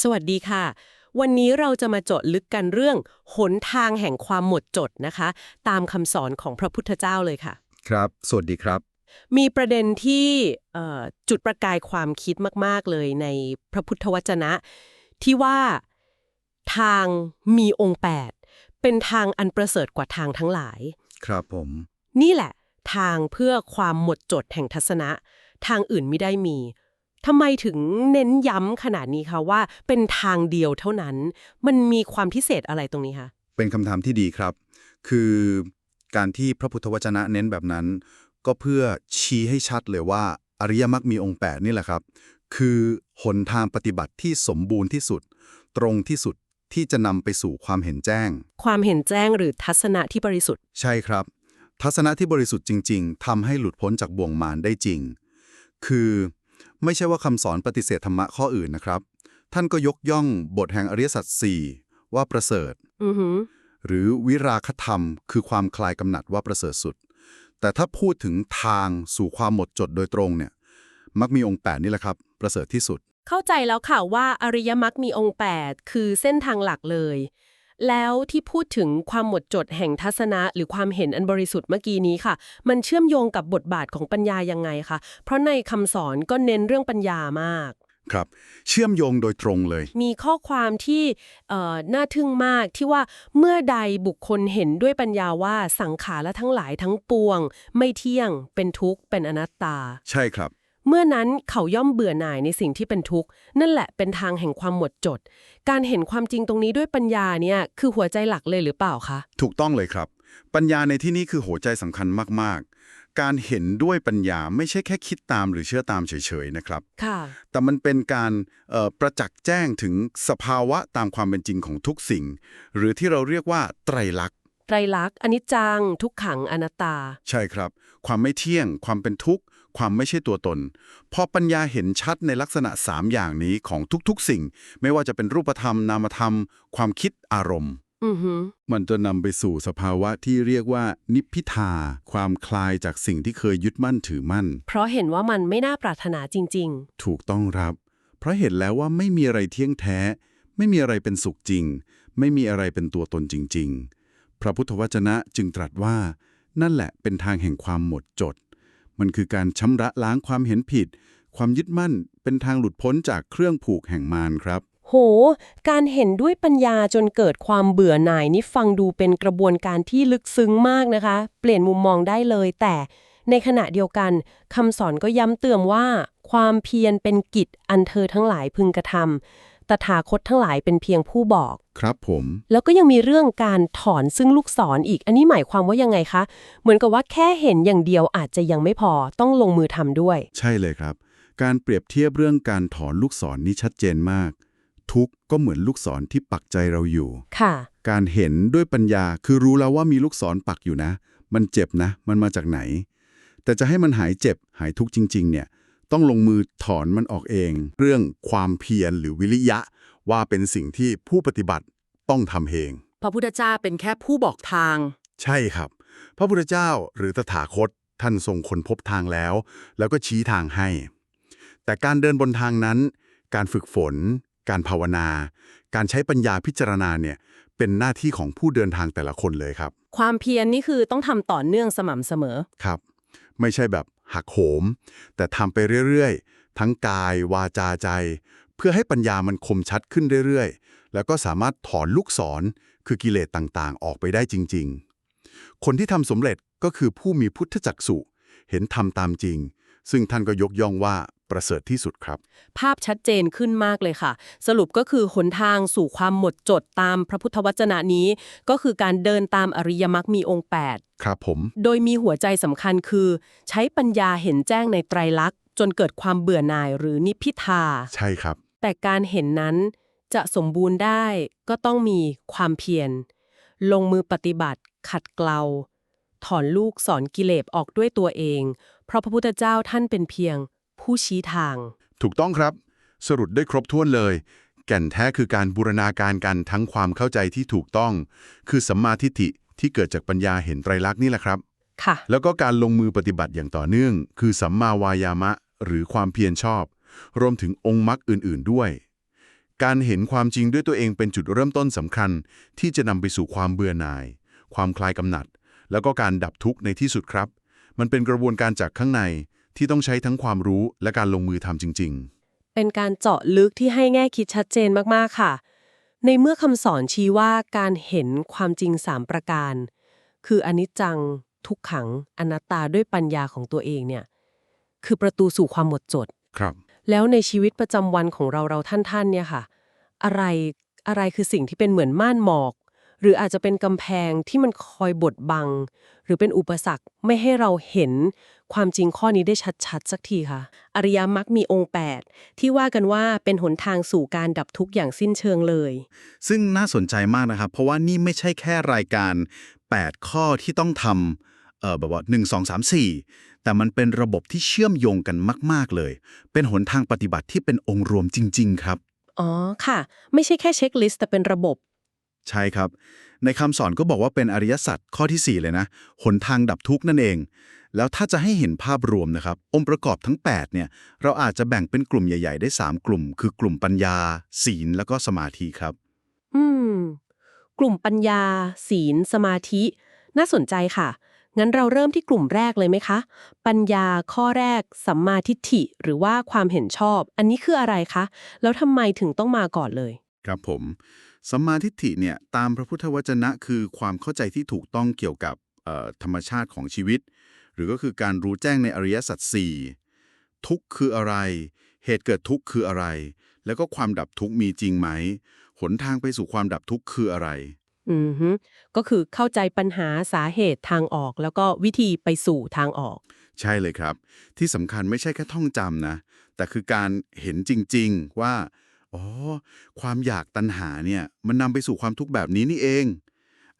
สวัสดีค่ะ วันนี้เราจะมาเจาะลึกกันเรื่องหนทางแห่งความหมดจดนะคะ ตามคำสอนของพระพุทธเจ้าเลยค่ะ ครับ สวัสดีครับ มีประเด็นที่เอ่อจุดประกายความคิดมาก ๆ เลยในพระพุทธวจนะ ที่ว่าทางมีองค์ 8 เป็นทางอันประเสริฐกว่าทางทั้งหลาย ครับผม นี่แหละ ทางเพื่อความหมดจดแห่งทัศนะ ทางอื่นไม่ได้มี ทำไมถึงเน้นย้ำขนาดนี้คะว่าเป็นทางเดียวเท่านั้น มันมีความพิเศษอะไรตรงนี้คะเป็นคำถามที่ดีครับ คือการที่พระพุทธวจนะเน้นแบบนั้น ก็เพื่อชี้ให้ชัดเลยว่าอริยมรรคมีองค์ 8 นี่แหละครับ คือหนทางปฏิบัติที่สมบูรณ์ที่สุด ตรงที่สุดที่จะนำไปสู่ความเห็นแจ้ง ความเห็นแจ้งหรือทัศนะที่บริสุทธิ์ ใช่ครับ ทัศนะที่บริสุทธิ์จริง ๆทำให้หลุดพ้นจากบ่วงมารได้จริง คือ ไม่ใช่ว่าคำสอนปฏิเสธธรรมะข้ออื่นนะครับ ท่านก็ยกย่องบทแห่งอริยสัจสี่ว่าประเสริฐ อือหือ หรือวิราคธรรม คือความคลายกำหนัดว่าประเสริฐสุด แต่ถ้าพูดถึงทางสู่ความหมดจดโดยตรงเนี่ย มักมีองค์8นี่แหละครับ ประเสริฐที่สุด เข้าใจแล้วค่ะว่าอริยมรรคมีองค์ 8 คือเส้นทางหลักเลย แล้วที่พูดถึงความหมดจดแห่งทัศนะ หรือความเห็นอันบริสุทธิ์เมื่อกี้นี้ค่ะ มันเชื่อมโยงกับบทบาทของปัญญายังไงคะเพราะในคำสอนก็เน้นเรื่องปัญญามากครับเชื่อมโยงโดยตรงเลย มีข้อความที่เอ่อน่าทึ่งมากที่ว่าเมื่อใดบุคคลเห็นด้วยปัญญาว่าสังขารและทั้งหลายทั้งปวง ไม่เที่ยงเป็นทุกข์เป็นอนัตตา ใช่ครับ เมื่อนั้นเขาย่อมเบื่อหน่ายในสิ่งที่เป็นทุกข์ นั่นแหละเป็นทางแห่งความหมดจด การเห็นความจริงตรงนี้ด้วยปัญญาเนี่ยคือหัวใจหลักเลยหรือเปล่าคะ ถูกต้องเลยครับ ปัญญาในที่นี้คือหัวใจสำคัญมากๆ การเห็นด้วยปัญญาไม่ใช่แค่คิดตามหรือเชื่อตามเฉยๆนะครับ ค่ะ แต่มันเป็นการเอ่อประจักษ์แจ้งถึงสภาวะตามความเป็นจริงของทุกสิ่ง หรือที่เราเรียกว่าไตรลักษณ์ ไตรลักษณ์อนิจจัง ทุกขังอนัตตา ใช่ครับ ความไม่เที่ยง ความเป็นทุกข์ ความไม่ใช่ตัวตน พอปัญญาเห็นชัดในลักษณะ 3 อย่างนี้ของทุกๆ สิ่ง ไม่ว่าจะเป็นรูปธรรม นามธรรม ความคิดอารมณ์อือหือมันจะนำไปสู่สภาวะที่เรียกว่า นิพพิทา ความคลายจากสิ่งที่เคยยึดมั่นถือมั่น เพราะเห็นว่ามันไม่น่าปรารถนาจริงถูกต้องครับ เพราะเห็นแล้วว่าไม่มีอะไรเที่ยงแท้ ไม่มีอะไรเป็นสุขจริง ไม่มีอะไรเป็นตัวตนจริง ๆ พระพุทธวจนะจึงตรัสว่า นั่นแหละเป็นทางแห่งความหมดจด มันคือการชำระล้างความเห็นผิด ความยึดมั่นเป็นทางหลุดพ้นจากเครื่องผูกแห่งมารครับ โห การเห็นด้วยปัญญาจนเกิดความเบื่อหน่ายนี่ฟังดูเป็นกระบวนการที่ลึกซึ้งมากนะคะ เปลี่ยนมุมมองได้เลย แต่ในขณะเดียวกันคำสอนก็ย้ำเตือนว่า ความเพียรเป็นกิจอันเธอทั้งหลายพึงกระทำ ตถาคตทั้งหลายเป็นเพียงผู้บอก ครับผม แล้วก็ยังมีเรื่องการถอนซึ่งลูกศรออีก อันนี้หมายความว่ายังไงคะ เหมือนกับว่าแค่เห็นอย่างเดียวอาจจะยังไม่พอต้องลงมือทำด้วย ใช่เลยครับ การเปรียบเทียบเรื่องการถอนลูกศรนนี้ชัดเจนมาก ทุกข์ก็เหมือนลูกศรที่ปักใจเราอยู่ ค่ะ การเห็นด้วยปัญญาคือรู้แล้วว่ามีลูกศรปักอยู่นะ มันเจ็บนะ มันมาจากไหน แต่จะให้มันหายเจ็บหายทุกข์จริง ๆ เนี่ย ต้องลงมือถอนมันออกเอง เรื่องความเพียรหรือวิริยะ ว่าเป็นสิ่งที่ผู้ปฏิบัติต้องทำเองพระพุทธเจ้าเป็นแค่ผู้บอกทาง ใช่ครับ พระพุทธเจ้าหรือตถาคตท่านทรงค้นพบทางแล้ว แล้วก็ชี้ทางให้ แต่การเดินบนทางนั้น การฝึกฝน การภาวนา การใช้ปัญญาพิจารณาเนี่ยเป็นหน้าที่ของผู้เดินทางแต่ละคนเลยครับ ความเพียรนนี่คือต้องทำต่อเนื่องสม่ำเสมอครับ ไม่ใช่แบบ หักโหม แต่ทำไปเรื่อยๆ ทั้งกายวาจาใจ เพื่อให้ปัญญามันคมชัดขึ้นเรื่อยๆ แล้วก็สามารถถอนลูกศรคือกิเลสต่างๆ ออกไปได้จริง ๆ คนที่ทำสำเร็จก็คือผู้มีพุทธจักสุเห็นธรรมตามจริง ซึ่งท่านก็ยกย่องว่า ประเสริฐที่สุดครับ ภาพชัดเจนขึ้นมากเลยค่ะ สรุปก็คือหนทางสู่ความหมดจดตามพระพุทธวจนะนี้ ก็คือการเดินตามอริยมรรคมีองค์ครับผม8โดยมีหัวใจสำคัญคือ ใช้ปัญญาเห็นแจ้งในไตรลักษณ์ จนเกิดความเบื่อหน่ายหรือนิพพิทา ใช่ครับ แต่การเห็นนั้นจะสมบูรณ์ได้ก็ต้องมีความเพียร ลงมือปฏิบัติ ขัดเกลาถอนลูกสอนกิเลสออกด้วยตัวเอง เพราะพระพุทธเจ้าท่านเป็นเพียง ผู้ชี้ทาง ถูกต้องครับ สรุปได้ครบถ้วนเลย แก่นแท้คือการบูรณาการกันทั้งความเข้าใจที่ถูกต้อง คือสัมมาทิฏฐิที่เกิดจากปัญญาเห็นไตรลักษณ์นี่แหละครับค่ะแล้วก็การลงมือปฏิบัติอย่างต่อเนื่อง คือสัมมาวายามะ หรือความเพียรชอบ รวมถึงองค์มรรคอื่น ๆ ด้วย การเห็นความจริงด้วยตัวเองเป็นจุดเริ่มต้นสำคัญ ที่จะนำไปสู่ความเบื่อหน่าย ความคลายกำหนัด แล้วก็การดับทุกข์ในที่สุดครับ มันเป็นกระบวนการจากข้างใน ที่ต้องใช้ทั้งความรู้และการลงมือทำจริงเป็นการเจาะลึกที่ให้แง่คิดชัดเจนมากๆค่ะ ในเมื่อคำสอนชี้ว่าการเห็นความจริง3ประการ คืออนิจจัง ทุกขัง อนัตตาด้วยปัญญาของตัวเองเนี่ย คือประตูสู่ความหมดจดๆครับ แล้วในชีวิตประจำวันของเราเราท่านๆเนี่ยค่ะ อะไรอะไรคือสิ่งที่เป็นเหมือนม่านหมอกห รืออาจจะเป็นกำแพงที่มันคอยบดบัง หรือเป็นอุปสรรคไม่ให้เราเห็นความจริงข้อนี้ได้ชัดๆ สักทีค่ะ อริยมรรคมีองค์ 8 ที่ว่ากันว่าเป็นหนทางสู่การดับทุกข์อย่างสิ้นเชิงเลย ซึ่งน่าสนใจมากนะครับ เพราะว่านี่ไม่ใช่แค่รายการ 8 ข้อที่ต้องทำเอ่อแบบว่า1 2 3 4แต่มันเป็นระบบที่เชื่อมโยงกันมาก ๆเลย เป็นหนทางปฏิบัติที่เป็นองค์รวมจริง ๆ ครับอ๋อค่ะ ไม่ใช่แค่เช็คลิสต์แต่เป็นระบบ ใช่ครับ ในคำสอนก็บอกว่าเป็นอริยสัจข้อทีสี่ 4 เลยนะหนทางดับทุกข์นั่นเอง แล้วถ้าจะให้เห็นภาพรวมนะครับ องค์ประกอบทั้ง 8 เนี่ย เราอาจจะแบ่งเป็นกลุ่มใหญ่ ๆ ได้ 3 กลุ่ม คือกลุ่มปัญญา ศีลแล้วก็สมาธิครับ อืม กลุ่มปัญญา ศีล สมาธิ น่าสนใจค่ะ งั้นเราเริ่มที่กลุ่มแรกเลยไหมคะ ปัญญาข้อแรก สัมมาทิฏฐิ หรือว่าความเห็นชอบ อันนี้คืออะไรคะ แล้วทำไมถึงต้องมาก่อนเลย ครับผม สัมมาทิฏฐิเนี่ยตามพระพุทธวจนะคือความเข้าใจที่ถูกต้องเกี่ยวกับเอ่อธรรมชาติของชีวิต หรือก็คือการรู้แจ้งในอริยสัจสี่ทุกข์คืออะไร เหตุเกิดทุกข์คืออะไร แล้วก็ความดับทุกข์มีจริงไหม หนทางไปสู่ความดับทุกข์คืออะไร อือฮึก็คือเข้าใจปัญหาสาเหตุทางออก แล้วก็วิธีไปสู่ทางออก ใช่เลยครับ ที่สำคัญไม่ใช่แค่ท่องจำนะ แต่คือการเห็นจริง ๆ ว่า อ๋อ ความอยากตัณหาเนี่ย มันนำไปสู่ความทุกข์แบบนี้นี่เอง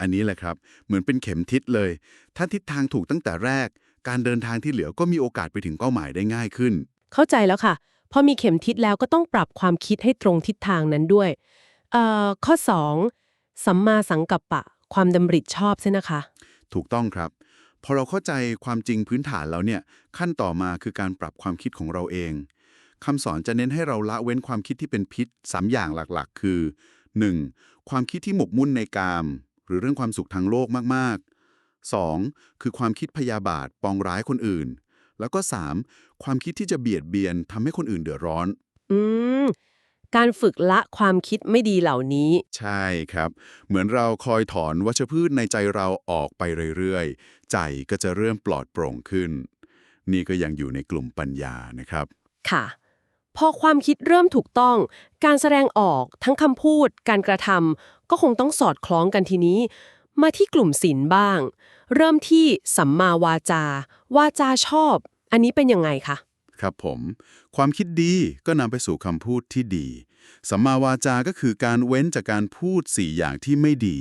อันนี้แหละครับ เหมือนเป็นเข็มทิศเลย ถ้าทิศทางถูกตั้งแต่แรก การเดินทางที่เหลือก็มีโอกาสไปถึงเป้าหมายได้ง่ายขึ้น เข้าใจแล้วค่ะ พอมีเข็มทิศแล้วก็ต้องปรับความคิดให้ตรงทิศทางนั้นด้วย เอ่อ ข้อ 2 สัมมาสังกัปปะ ความดำริชอบใช่นะคะ ถูกต้องครับ พอเราเข้าใจความจริงพื้นฐานแล้วเนี่ย ขั้นต่อมาคือการปรับความคิดของเราเอง คำสอนจะเน้นให้เราละเว้นความคิดที่เป็นพิษสามอย่างหลักๆ คือ 1. ความคิดที่หมกมุ่นในกาม หรือเรื่องความสุขทางโลกมากๆ 2. คือความคิดพยาบาทปองร้ายคนอื่น แล้วก็ 3. ความคิดที่จะเบียดเบียนทำให้คนอื่นเดือดร้อน อืมการฝึกละความคิดไม่ดีเหล่านี้ ใช่ครับ เหมือนเราคอยถอนวัชพืชในใจเราออกไปเรื่อยๆ ใจก็จะเริ่มปลอดโปร่งขึ้น นี่ก็ยังอยู่ในกลุ่มปัญญานะครับ ค่ะ พอความคิดเริ่มถูกต้อง การแสดงออกทั้งคำพูด การกระทำก็คงต้องสอดคล้องกันทีนี้ มาที่กลุ่มศีลบ้าง เริ่มที่สัมมาวาจา วาจาชอบ อันนี้เป็นยังไงคะครับผมความคิดดีก็นำไปสู่คำพูดที่ดี สัมมาวาจาก็คือการเว้นจากการพูดสี่อย่างที่ไม่ดี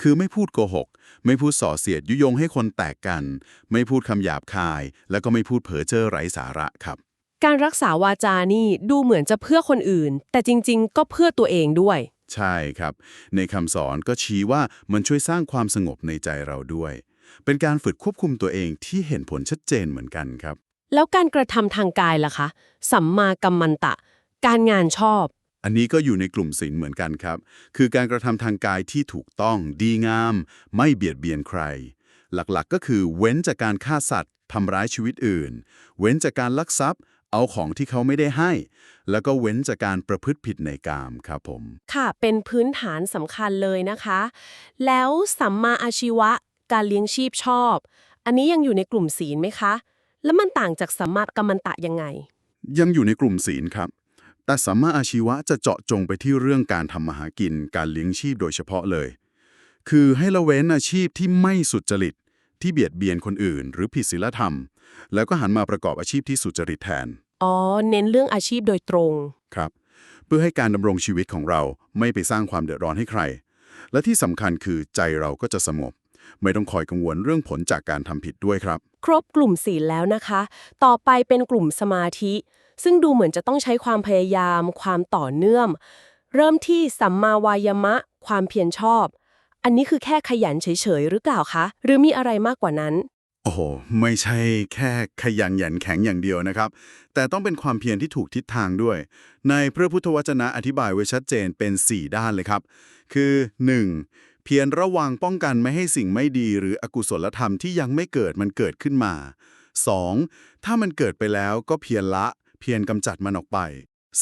คือไม่พูดโกหก ไม่พูดส่อเสียดยุยงให้คนแตกกัน ไม่พูดคำหยาบคาย แล้วก็ไม่พูดเผอเจ้อไร้สาระครับ การรักษาวาจานี่ดูเหมือนจะเพื่อคนอื่น แต่จริงๆ ก็เพื่อตัวเองด้วย ใช่ครับ ในคำสอนก็ชี้ว่ามันช่วยสร้างความสงบในใจเราด้วย เป็นการฝึกควบคุมตัวเองที่เห็นผลชัดเจนเหมือนกันครับ แล้วการกระทำทางกายล่ะคะ สัมมากัมมันตะ การงานชอบ อันนี้ก็อยู่ในกลุ่มศีลเหมือนกันครับ คือการกระทำทางกายที่ถูกต้อง ดีงาม ไม่เบียดเบียนใคร หลักๆ ก็คือเว้นจากการฆ่าสัตว์ทำร้ายชีวิตอื่น เว้นจากการลักทรัพย์ เอาของที่เขาไม่ได้ให้ แล้วก็เว้นจากการประพฤติผิดในกามครับผม ค่ะ เป็นพื้นฐานสำคัญเลยนะคะ แล้วสัมมาอาชีวะ การเลี้ยงชีพชอบ อันนี้ยังอยู่ในกลุ่มศีลไหมคะ แล้วมันต่างจากสัมมากัมมันตะยังไง ยังอยู่ในกลุ่มศีลครับ แต่สัมมาอาชีวะจะเจาะจงไปที่เรื่องการทำมาหากิน การเลี้ยงชีพโดยเฉพาะเลย คือให้ละเว้นอาชีพที่ไม่สุจริต ที่เบียดเบียนคนอื่น หรือผิดศีลธรรม แล้วก็หันมาประกอบอาชีพที่สุจริตแทน อ๋อ เน้นเรื่องอาชีพโดยตรง ครับ เพื่อให้การดำรงชีวิตของเราไม่ไปสร้างความเดือดร้อนให้ใคร และที่สำคัญคือใจเราก็จะสงบ ไม่ต้องคอยกังวลเรื่องผลจากการทำผิดด้วยครับ ครบกลุ่มศีลแล้วนะคะ ต่อไปเป็นกลุ่มสมาธิ ซึ่งดูเหมือนจะต้องใช้ความพยายาม ความต่อเนื่อง เริ่มที่สัมมาวายามะ ความเพียรชอบ อันนี้คือแค่ขยันเฉยๆหรือเปล่าคะ หรือมีอะไรมากกว่านั้น โอ้โห ไม่ใช่แค่ขยันหยันแข็งอย่างเดียวนะครับ แต่ต้องเป็นความเพียรที่ถูกทิศทางด้วย ในพระพุทธวจนะอธิบายไว้ชัดเจนเป็น 4 ด้านเลยครับ คือ 1. เพียรระวังป้องกันไม่ให้สิ่งไม่ดีหรืออกุศลธรรมที่ยังไม่เกิดมันเกิดขึ้นมา 2. ถ้ามันเกิดไปแล้วก็เพียรละ เพียรกำจัดมันออกไป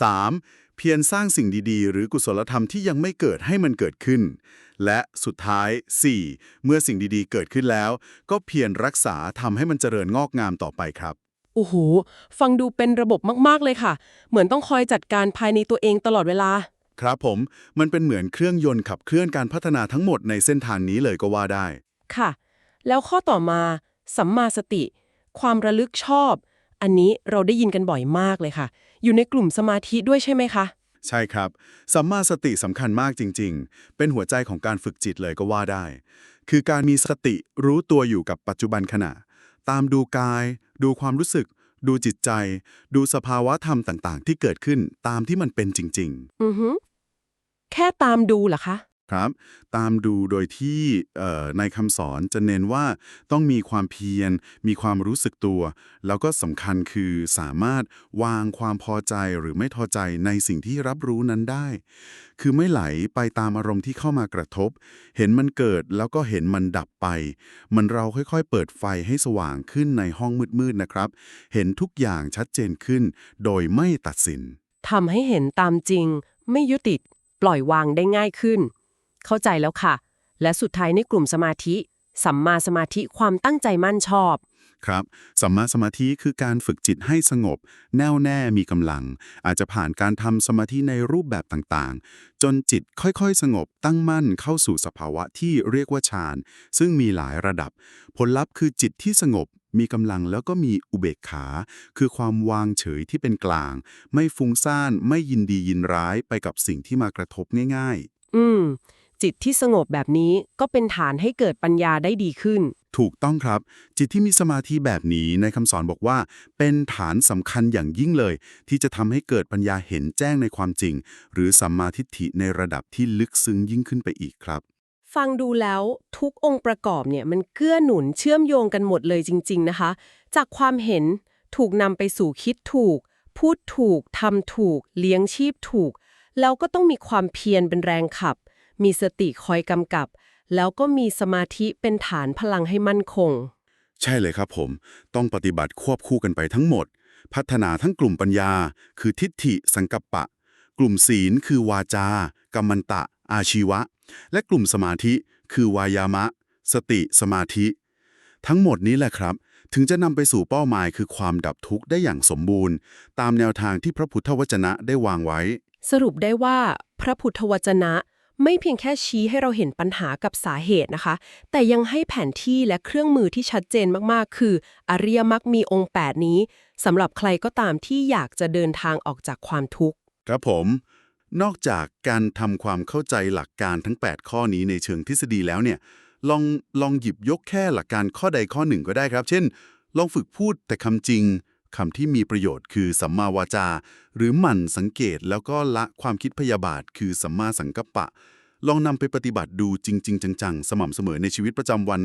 3. เพียรสร้างสิ่งดีๆ หรือกุศลธรรมที่ยังไม่เกิดให้มันเกิดขึ้น และสุดท้าย 4. เมื่อสิ่งดีๆ เกิดขึ้นแล้ว ก็เพียรรักษาทำให้มันเจริญงอกงามต่อไปครับ โอ้โห ฟังดูเป็นระบบมากๆเลยค่ะ เหมือนต้องคอยจัดการภายในตัวเองตลอดเวลา ครับผม มันเป็นเหมือนเครื่องยนต์ขับเคลื่อนการพัฒนาทั้งหมดในเส้นทางนี้เลยก็ว่าได้ ค่ะ แล้วข้อต่อมา สัมมาสติ ความระลึกชอบ อันนี้เราได้ยินกันบ่อยมากเลยค่ะ อยู่ในกลุ่มสมาธิด้วยใช่ไหมคะ ใช่ครับ สัมมาสติสำคัญมากจริง ๆ เป็นหัวใจของการฝึกจิตเลยก็ว่าได้ คือการมีสติรู้ตัวอยู่กับปัจจุบันขณะ ตามดูกาย ดูความรู้สึก ดูจิตใจ ดูสภาวะธรรมต่างๆ ที่เกิดขึ้นตามที่มันเป็นจริง ๆ อือฮึแค่ตามดูเหรอคะ ครับ ตามดูโดยที่ในคำสอนจะเน้นว่าต้องมีความเพียร มีความรู้สึกตัว แล้วก็สำคัญคือสามารถวางความพอใจหรือไม่พอใจในสิ่งที่รับรู้นั้นได้ คือไม่ไหลไปตามอารมณ์ที่เข้ามากระทบ เห็นมันเกิดแล้วก็เห็นมันดับไป มันเราค่อยๆ เปิดไฟให้สว่างขึ้นในห้องมืดๆนะครับ เห็นทุกอย่างชัดเจนขึ้น โดยไม่ตัดสินทำให้เห็นตามจริง ไม่ยึดติดปล่อยวางได้ง่ายขึ้น เข้าใจแล้วค่ะ และสุดท้ายในกลุ่มสมาธิ สัมมาสมาธิความตั้งใจมั่นชอบ ครับ สัมมาสมาธิคือการฝึกจิตให้สงบ แน่วแน่มีกำลัง อาจจะผ่านการทำสมาธิในรูปแบบต่างๆ จนจิตค่อยๆ สงบตั้งมั่นเข้าสู่สภาวะที่เรียกว่าฌาน ซึ่งมีหลายระดับ ผลลัพธ์คือจิตที่สงบมีกำลังแล้วก็มีอุเบกขา คือความวางเฉยที่เป็นกลาง ไม่ฟุ้งซ่าน ไม่ยินดียินร้ายไปกับสิ่งที่มากระทบง่าย ๆ อืม จิตที่สงบแบบนี้ก็เป็นฐานให้เกิดปัญญาได้ดีขึ้น ถูกต้องครับ จิตที่มีสมาธิแบบนี้ในคำสอนบอกว่า เป็นฐานสำคัญอย่างยิ่งเลย ที่จะทำให้เกิดปัญญาเห็นแจ้งในความจริง หรือสัมมาทิฏฐิในระดับที่ลึกซึ้งยิ่งขึ้นไปอีกครับ ฟังดูแล้วทุกองค์ประกอบเนี่ยมันเกื้อหนุนเชื่อมโยงกันหมดเลยจริง ๆนะคะ จากความเห็นถูกนำไปสู่คิดถูก พูดถูกทำถูก เลี้ยงชีพถูก แล้วก็ต้องมีความเพียรเป็นแรงขับ มีสติคอยกำกับ แล้วก็มีสมาธิเป็นฐานพลังให้มั่นคง ใช่เลยครับผม ต้องปฏิบัติควบคู่กันไปทั้งหมด พัฒนาทั้งกลุ่มปัญญา คือทิฏฐิสังกัปปะ กลุ่มศีลคือวาจา กัมมันตะ อาชีวะ และกลุ่มสมาธิคือวายามะ สติสมาธิ ทั้งหมดนี้แหละครับ ถึงจะนำไปสู่เป้าหมายคือความดับทุกข์ได้อย่างสมบูรณ์ ตามแนวทางที่พระพุทธวจนะได้วางไว้ สรุปได้ว่าพระพุทธวจนะ ไม่เพียงแค่ชี้ให้เราเห็นปัญหากับสาเหตุนะคะ แต่ยังให้แผนที่และเครื่องมือที่ชัดเจนมากๆ คืออริยมรรคมีองค์ 8 นี้สำหรับใครก็ตามที่อยากจะเดินทางออกจากความทุกข์ ครับผม นอกจากการทำความเข้าใจหลักการทั้ง 8 ข้อนี้ในเชิงทฤษฎีแล้วเนี่ย ลองลองหยิบยกแค่หลักการข้อใดข้อหนึ่งก็ได้ครับ เช่น ลองฝึกพูดแต่คำจริง คำที่มีประโยชน์คือสัมมาวาจา หรือหมั่นสังเกตแล้วก็ละความคิดพยาบาท คือสัมมาสังกัปปะ ลองนำไปปฏิบัติดูจริง ๆ จังๆ สม่ำเสมอในชีวิตประจำวัน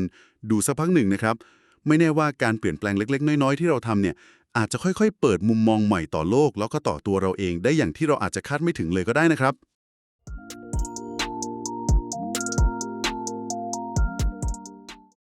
ดูสักพักหนึ่งนะครับ ไม่แน่ว่าการเปลี่ยนแปลงเล็ก ๆ น้อย ๆ ที่เราทำเนี่ยอาจจะค่อยๆ เปิดมุมมองใหม่ต่อโลก แล้วก็ต่อตัวเราเองได้อย่างที่เราอาจจะคาดไม่ถึงเลยก็ได้นะครับ